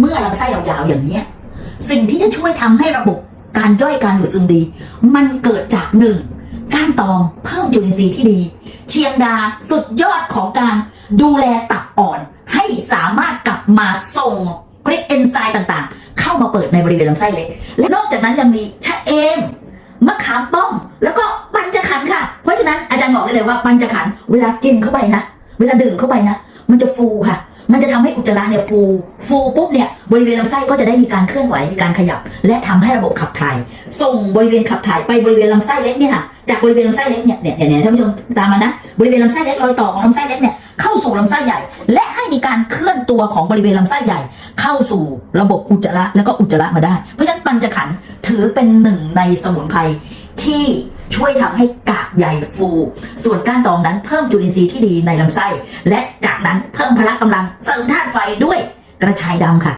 เมื่อลำไส้เรายาวอย่างนี้สิ่งที่จะช่วยทำให้ระบบการย่อยการดูดซึมดี มันเกิดจากหนึ่งก้านตองเพิ่มจุลินทรีย์ที่ดี เชียงดาสุดยอดของการดูแลตับอ่อน ให้สามารถกลับมาส่งกริกเอนไซม์ต่างๆ เข้ามาเปิดในบริเวณลำไส้เล็ก และนอกจากนั้นยังมีชะเอมมะขามป้อม แล้วก็ปัญจขันค่ะ เพราะฉะนั้นอาจารย์บอกได้เลยว่าปัญจขันเวลากินเข้าไปนะ เวลาดื่มเข้าไปนะ มันจะฟูค่ะ มันจะทำให้อุจจาระเนี่ยฟูฟูปุ๊บเนี่ยบริเวณลำไส้ก็จะได้มีการเคลื่อนไหวมีการขยับ และทำให้ระบบขับถ่าย ส่งบริเวณขับถ่ายไปบริเวณลำไส้เล็กเนี่ยค่ะจากบริเวณลำไส้เล็กเนี่ยเนี่ยเนี่ยเนี่ยท่านผู้ชมตามมานะบริเวณลำไส้เล็กรอยต่อของลำไส้เล็กเนี่ยเข้าสู่ลำไส้ใหญ่ และให้มีการเคลื่อนตัวของบริเวณลำไส้ใหญ่ เข้าสู่ระบบอุจจาระแล้วก็อุจจาระมาได้ เพราะฉะนั้นปัญจขันธ์ถือเป็นหนึ่งในสมุนไพรที่ ช่วยทำให้กากใยฟู ส่วนก้านตองนั้นเพิ่มจุลินทรีย์ที่ดีในลำไส้ และจากนั้นเพิ่มพละกำลังเสริมธาตุไฟด้วยกระชายดำค่ะ